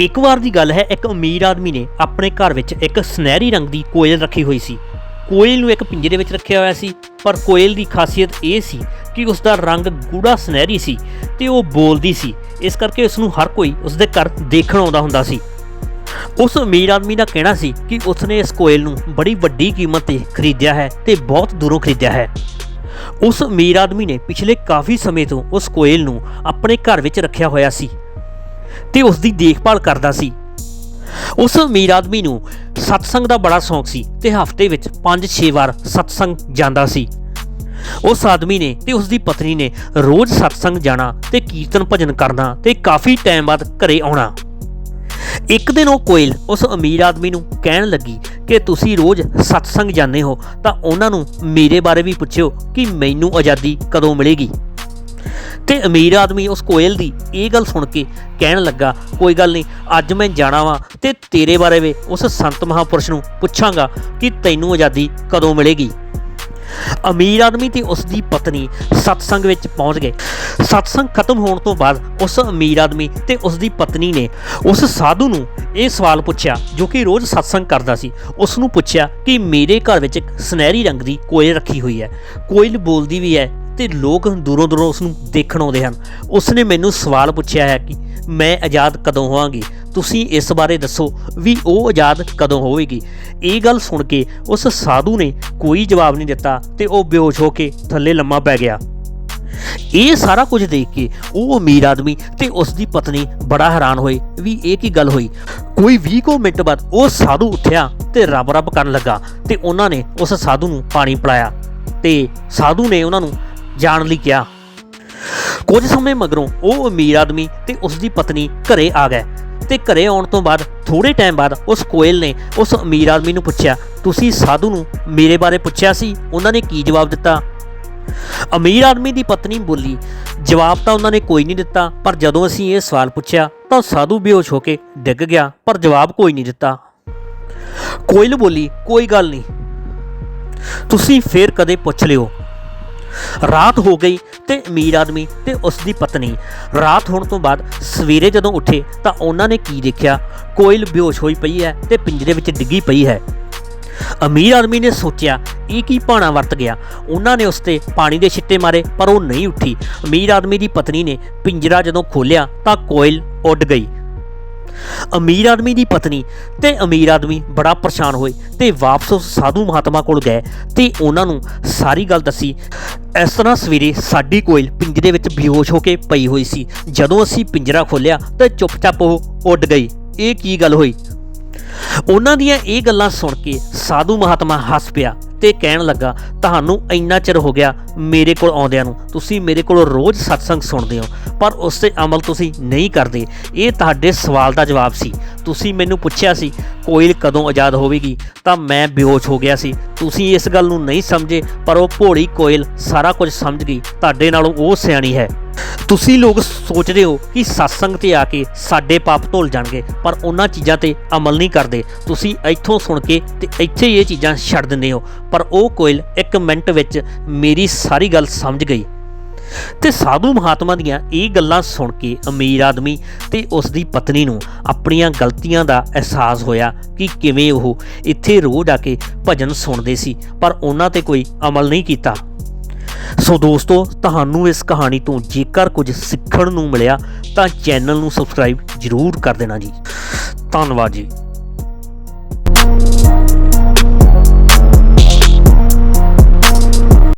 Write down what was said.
ਇੱਕ ਵਾਰ ਦੀ ਗੱਲ ਹੈ, ਇੱਕ ਅਮੀਰ ਆਦਮੀ ਨੇ ਆਪਣੇ ਘਰ ਵਿੱਚ ਇੱਕ ਸੁਨਹਿਰੀ ਰੰਗ ਦੀ ਕੋਇਲ ਰੱਖੀ ਹੋਈ ਸੀ। ਕੋਇਲ ਨੂੰ ਇੱਕ ਪਿੰਜਰੇ ਵਿੱਚ ਰੱਖਿਆ ਹੋਇਆ ਸੀ, ਪਰ ਕੋਇਲ ਦੀ ਖਾਸੀਅਤ ਇਹ ਸੀ ਕਿ ਉਸ ਦਾ ਰੰਗ ਗੂੜਾ ਸੁਨਹਿਰੀ ਸੀ ਤੇ ਉਹ ਬੋਲਦੀ ਸੀ। ਇਸ ਕਰਕੇ ਉਸ ਨੂੰ ਹਰ ਕੋਈ ਉਸ ਦੇ ਘਰ ਦੇਖਣ ਆਉਂਦਾ ਹੁੰਦਾ ਸੀ। ਉਸ ਅਮੀਰ ਆਦਮੀ ਦਾ ਕਹਿਣਾ ਸੀ ਕਿ ਉਸਨੇ ਇਸ ਕੋਇਲ ਨੂੰ ਬੜੀ ਵੱਡੀ ਕੀਮਤ ਤੇ ਖਰੀਦਿਆ ਹੈ ਤੇ ਬਹੁਤ ਦੂਰੋਂ ਖਰੀਦਿਆ ਹੈ। ਉਸ ਅਮੀਰ ਆਦਮੀ ਨੇ ਪਿਛਲੇ ਕਾਫੀ ਸਮੇਂ ਤੋਂ ਉਸ ਕੋਇਲ ਨੂੰ ਆਪਣੇ ਘਰ ਵਿੱਚ ਰੱਖਿਆ ਹੋਇਆ ਸੀ। ਤੇ ਉਸ ਦੀ ਦੇਖਭਾਲ ਕਰਦਾ ਸੀ। ਉਸ ਅਮੀਰ ਆਦਮੀ ਨੂੰ ਸਤਸੰਗ ਦਾ ਬੜਾ ਸ਼ੌਂਕ ਸੀ ਤੇ ਹਫ਼ਤੇ ਵਿੱਚ 5-6 ਵਾਰ ਸਤਸੰਗ ਜਾਂਦਾ ਸੀ। ਉਸ ਆਦਮੀ ਨੇ ਤੇ ਉਸ ਦੀ ਪਤਨੀ ਨੇ ਰੋਜ਼ ਸਤਸੰਗ ਜਾਣਾ ਤੇ ਕੀਰਤਨ ਭਜਨ ਕਰਨਾ ਤੇ ਕਾਫੀ ਟਾਈਮ ਬਾਅਦ ਘਰੇ ਆਉਣਾ। ਇੱਕ ਦਿਨ ਉਹ ਕੋਇਲ ਉਸ ਅਮੀਰ ਆਦਮੀ ਨੂੰ ਕਹਿਣ ਲੱਗੀ ਕਿ ਤੁਸੀਂ ਰੋਜ਼ ਸਤਸੰਗ ਜਾਂਦੇ ਹੋ ਤਾਂ ਉਹਨਾਂ ਨੂੰ ਮੇਰੇ ਬਾਰੇ ਵੀ ਪੁੱਛਿਓ ਕਿ ਮੈਨੂੰ ਆਜ਼ਾਦੀ ਕਦੋਂ ਮਿਲੇਗੀ। ਤੇ ਅਮੀਰ ਆਦਮੀ ਉਸ ਕੋਇਲ ਦੀ ਇਹ ਗੱਲ ਸੁਣ ਕੇ ਕਹਿਣ ਲੱਗਾ, ਕੋਈ ਗੱਲ ਨਹੀਂ, ਅੱਜ ਮੈਂ ਜਾਣਾ ਵਾਂ ਤੇ ਤੇਰੇ ਬਾਰੇ ਵੀ ਉਸ ਸੰਤ ਮਹਾਪੁਰਸ਼ ਨੂੰ ਪੁੱਛਾਂਗਾ ਕਿ ਤੈਨੂੰ ਆਜ਼ਾਦੀ ਕਦੋਂ ਮਿਲੇਗੀ? ਅਮੀਰ ਆਦਮੀ ਤੇ ਉਸ ਦੀ ਪਤਨੀ ਸਤਸੰਗ ਵਿੱਚ ਪਹੁੰਚ ਗਏ। ਸਤਸੰਗ ਖਤਮ ਹੋਣ ਤੋਂ ਬਾਅਦ ਉਸ ਅਮੀਰ ਆਦਮੀ ਤੇ ਉਸ ਦੀ ਪਤਨੀ ਨੇ ਉਸ ਸਾਧੂ ਨੂੰ ਇਹ ਸਵਾਲ ਪੁੱਛਿਆ, ਜੋ ਕਿ ਰੋਜ਼ ਸਤਸੰਗ ਕਰਦਾ ਸੀ। ਉਸ ਨੂੰ ਪੁੱਛਿਆ ਕਿ, ਮੇਰੇ ਘਰ ਵਿੱਚ ਇੱਕ ਸੁਨਹਿਰੀ ਰੰਗ ਦੀ ਕੋਇਲ ਰੱਖੀ ਹੋਈ ਹੈ। ਕੋਇਲ ਬੋਲਦੀ ਵੀ ਹੈ ਤੇ ਲੋਕ ਦੂਰੋਂ ਦੂਰੋਂ ਉਸ ਨੂੰ ਦੇਖਣ ਆਉਂਦੇ ਹਨ। ਉਸ ਨੇ ਮੈਨੂੰ ਸਵਾਲ ਪੁੱਛਿਆ ਹੈ ਕਿ ਮੈਂ ਆਜ਼ਾਦ ਕਦੋਂ ਹੋਵਾਂਗੀ? ਤੁਸੀਂ ਇਸ ਬਾਰੇ ਦੱਸੋ ਵੀ ਉਹ ਆਜ਼ਾਦ ਕਦੋਂ ਹੋਵੇਗੀ? ਇਹ ਗੱਲ ਸੁਣ ਕੇ ਉਸ ਸਾਧੂ ਨੇ ਕੋਈ ਜਵਾਬ ਨਹੀਂ ਦਿੱਤਾ ਤੇ ਉਹ ਬੇਹੋਸ਼ ਹੋ ਕੇ ਥੱਲੇ ਲੰਮਾ ਪੈ ਗਿਆ। ਇਹ ਸਾਰਾ ਕੁਝ ਦੇਖ ਕੇ ਉਹ ਅਮੀਰ ਆਦਮੀ ਤੇ ਉਸ ਦੀ ਪਤਨੀ ਬੜਾ ਹੈਰਾਨ ਹੋਏ ਵੀ ਇਹ ਕੀ ਗੱਲ ਹੋਈ? ਕੋਈ 20 ਕੁ ਮਿੰਟ ਬਾਅਦ ਉਹ ਸਾਧੂ ਉੱਠਿਆ ਤੇ ਰੱਬ ਰੱਬ ਕਰਨ ਲੱਗਾ ਤੇ ਉਹਨਾਂ ਨੇ ਉਸ ਸਾਧੂ ਨੂੰ ਪਾਣੀ ਪਿਲਾਇਆ ਤੇ ਸਾਧੂ ਨੇ ਉਹਨਾਂ ਨੂੰ ਜਾਣ ਲਈ ਕਿਹਾ। ਕੁਝ ਸਮੇਂ ਮਗਰੋਂ ਉਹ ਅਮੀਰ ਆਦਮੀ ਤੇ ਉਸ ਦੀ ਪਤਨੀ ਘਰੇ ਆ ਗਏ ਤੇ ਘਰੇ ਆਉਣ ਤੋਂ ਬਾਅਦ ਥੋੜੇ ਟਾਈਮ ਬਾਅਦ ਉਸ ਕੋਇਲ ਨੇ ਉਸ ਅਮੀਰ ਆਦਮੀ ਨੂੰ ਪੁੱਛਿਆ, ਤੁਸੀਂ ਸਾਧੂ ਨੂੰ ਮੇਰੇ ਬਾਰੇ ਪੁੱਛਿਆ ਸੀ? ਉਹਨਾਂ ਨੇ ਕੀ ਜਵਾਬ ਦਿੱਤਾ? ਅਮੀਰ ਆਦਮੀ ਦੀ ਪਤਨੀ ਬੋਲੀ, ਜਵਾਬ ਤਾਂ ਉਹਨਾਂ ਨੇ ਕੋਈ ਨਹੀਂ ਦਿੱਤਾ, ਪਰ ਜਦੋਂ ਅਸੀਂ ਇਹ ਸਵਾਲ ਪੁੱਛਿਆ ਤਾਂ ਸਾਧੂ ਬੇਹੋਸ਼ ਹੋ ਕੇ ਡਿੱਗ ਗਿਆ, ਪਰ ਜਵਾਬ ਕੋਈ ਨਹੀਂ ਦਿੱਤਾ। ਕੋਇਲ ਬੋਲੀ, ਕੋਈ ਗੱਲ ਨਹੀਂ। ਤੁਸੀਂ ਫੇਰ ਕਦੇ ਪੁੱਛ ਲਿਓ। ਰਾਤ ਹੋ ਗਈ ਤੇ ਅਮੀਰ ਆਦਮੀ ਤੇ ਉਸ ਦੀ ਪਤਨੀ। ਰਾਤ ਹੋਣ ਤੋਂ ਬਾਅਦ ਸਵੇਰੇ ਜਦੋਂ ਉੱਠੇ ਤਾਂ ਉਹਨਾਂ ਨੇ ਕੀ ਦੇਖਿਆ? ਕੋਇਲ ਬੇਹੋਸ਼ ਹੋਈ ਪਈ ਹੈ ਤੇ ਪਿੰਜਰੇ ਵਿੱਚ ਡਿੱਗੀ ਪਈ ਹੈ। ਅਮੀਰ ਆਦਮੀ ਨੇ ਸੋਚਿਆ, ਇਹ ਕੀ ਭਾਣਾ ਵਰਤ ਗਿਆ? ਉਹਨਾਂ ਨੇ ਉਸ ਤੇ ਪਾਣੀ ਦੇ ਛਿੱਟੇ ਮਾਰੇ, ਪਰ ਉਹ ਨਹੀਂ ਉੱਠੀ। ਅਮੀਰ ਆਦਮੀ ਦੀ ਪਤਨੀ ਨੇ ਪਿੰਜਰਾ ਜਦੋਂ ਖੋਲ੍ਹਿਆ ਤਾਂ ਕੋਇਲ ਉੱਡ ਗਈ। ਅਮੀਰ ਆਦਮੀ ਦੀ ਪਤਨੀ ਤੇ ਅਮੀਰ ਆਦਮੀ ਬੜਾ ਪਰੇਸ਼ਾਨ ਹੋਏ ਤੇ ਵਾਪਸ ਉਸ ਸਾਧੂ ਮਹਾਤਮਾ ਕੋਲ ਗਏ ਤੇ ਉਹਨਾਂ ਨੂੰ ਸਾਰੀ ਗੱਲ ਦੱਸੀ। ਇਸ ਤਰ੍ਹਾਂ ਸਵੇਰੇ ਸਾਡੀ ਕੋਇਲ ਪਿੰਜਰੇ ਵਿੱਚ ਬੇਹੋਸ਼ ਹੋ ਕੇ ਪਈ ਹੋਈ ਸੀ। ਜਦੋਂ ਅਸੀਂ ਪਿੰਜਰਾ ਖੋਲ੍ਹਿਆ ਤਾਂ ਚੁੱਪਚਾਪ ਉਹ ਉੱਡ ਗਈ। ਇਹ ਕੀ ਗੱਲ ਹੋਈ? ਉਹਨਾਂ ਦੀਆਂ ਇਹ ਗੱਲਾਂ ਸੁਣ ਕੇ ਸਾਧੂ ਮਹਾਤਮਾ ਹੱਸ ਪਿਆ। ਤੇ ਕਹਿਣ ਲੱਗਾ, ਤੁਹਾਨੂੰ ਇੰਨਾ ਚਿਰ ਹੋ ਗਿਆ ਮੇਰੇ ਕੋਲ ਆਉਂਦਿਆਂ ਨੂੰ। ਤੁਸੀਂ ਮੇਰੇ ਕੋਲ ਰੋਜ਼ ਸਤਸੰਗ ਸੁਣਦੇ ਹੋ, ਪਰ ਉਸ ਤੇ ਅਮਲ ਤੁਸੀਂ ਨਹੀਂ ਕਰਦੇ। ਇਹ ਤੁਹਾਡੇ ਸਵਾਲ ਦਾ ਜਵਾਬ ਸੀ। ਤੁਸੀਂ ਮੈਨੂੰ ਪੁੱਛਿਆ ਸੀ ਕੋਇਲ ਕਦੋਂ ਆਜ਼ਾਦ ਹੋਵੇਗੀ? ਤਾਂ ਮੈਂ ਬੇਹੋਸ਼ ਹੋ ਗਿਆ ਸੀ। ਤੁਸੀਂ ਇਸ ਗੱਲ ਨੂੰ ਨਹੀਂ ਸਮਝੇ, ਪਰ ਉਹ ਭੋਲੀ ਕੋਇਲ ਸਾਰਾ ਕੁਝ ਸਮਝ ਗਈ। ਤੁਹਾਡੇ ਨਾਲੋਂ ਉਹ ਸਿਆਣੀ ਹੈ। ਤੁਸੀਂ ਲੋਕ ਸੋਚਦੇ ਹੋ ਕਿ ਸਤਸੰਗ ਤੇ ਆ ਕੇ ਸਾਡੇ ਪਾਪ ਧੁੱਲ ਜਾਣਗੇ, ਪਰ ਉਹਨਾਂ ਚੀਜ਼ਾਂ ਤੇ ਅਮਲ ਨਹੀਂ ਕਰਦੇ। ਤੁਸੀਂ ਇੱਥੋਂ ਸੁਣ ਕੇ ਤੇ ਇੱਥੇ ਇਹ ਚੀਜ਼ਾਂ ਛੱਡ ਦਿੰਦੇ ਹੋ। ਪਰ ਉਹ ਕੋਇਲ ਇੱਕ ਮਿੰਟ ਵਿੱਚ ਮੇਰੀ ਸਾਰੀ ਗੱਲ ਸਮਝ ਗਈ। ਤੇ ਸਾਧੂ ਮਹਾਤਮਾ ਦੀਆਂ ਇਹ ਗੱਲਾਂ ਸੁਣ ਕੇ ਅਮੀਰ ਆਦਮੀ ਤੇ ਉਸ ਦੀ ਪਤਨੀ ਨੂੰ ਆਪਣੀਆਂ ਗਲਤੀਆਂ ਦਾ ਅਹਿਸਾਸ ਹੋਇਆ ਕਿ ਕਿਵੇਂ ਉਹ ਇੱਥੇ ਰੋਜ਼ ਆ ਕੇ ਭਜਨ ਸੁਣਦੇ ਸੀ, ਪਰ ਉਹਨਾਂ ਤੇ ਕੋਈ ਅਮਲ ਨਹੀਂ ਕੀਤਾ। ਸੋ ਦੋਸਤੋ, ਤੁਹਾਨੂੰ ਇਸ ਕਹਾਣੀ ਤੋਂ ਜੇਕਰ ਕੁਝ ਸਿੱਖਣ ਨੂੰ ਮਿਲਿਆ, ਤਾਂ ਚੈਨਲ ਨੂੰ ਸਬਸਕ੍ਰਾਈਬ ਜ਼ਰੂਰ ਕਰ ਦੇਣਾ ਜੀ। ਧੰਨਵਾਦ ਜੀ।